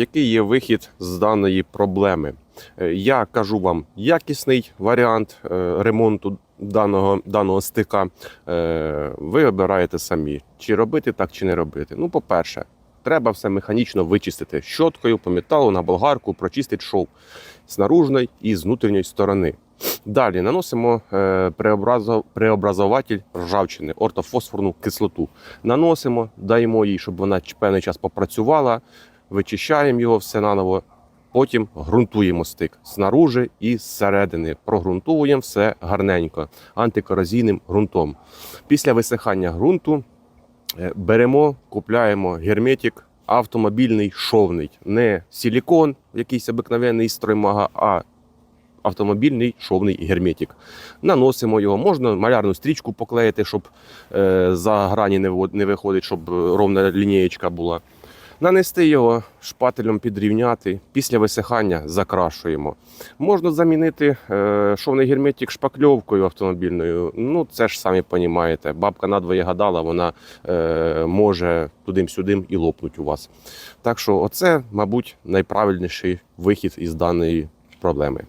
Який є вихід з даної проблеми? Е, Я кажу вам якісний варіант е, ремонту даного, даного стика. Е, Ви обираєте самі, чи робити так, чи не робити. Ну, по-перше, треба все механічно вичистити щоткою по металу на болгарку, прочистити шов з наружної і з внутрішньої сторони. Далі наносимо преобразователь ржавчини, ортофосфорну кислоту. Наносимо, даємо їй, щоб вона певний час попрацювала, вичищаємо його все наново. Потім ґрунтуємо стик знаружи і зсередини. Прогрунтуємо все гарненько антикорозійним ґрунтом. Після висихання ґрунту е, беремо, купляємо герметик автомобільний шовний, не силікон, якийсь обикновений строймага, а автомобільний шовний герметик. Наносимо його, можна малярну стрічку поклеїти, щоб е, за грані не, виходить, щоб е, ровна лінієчка була. Нанести його шпателем підрівняти. Після висихання закрашуємо. Можна замінити е, шовний герметик шпакльовкою автомобільною. Ну, це ж самі розумієте. Бабка надвоє гадала, вона е, може тудим-сюдим і лопнуть у вас. Так що, оце, мабуть, найправильніший вихід із даної проблеми.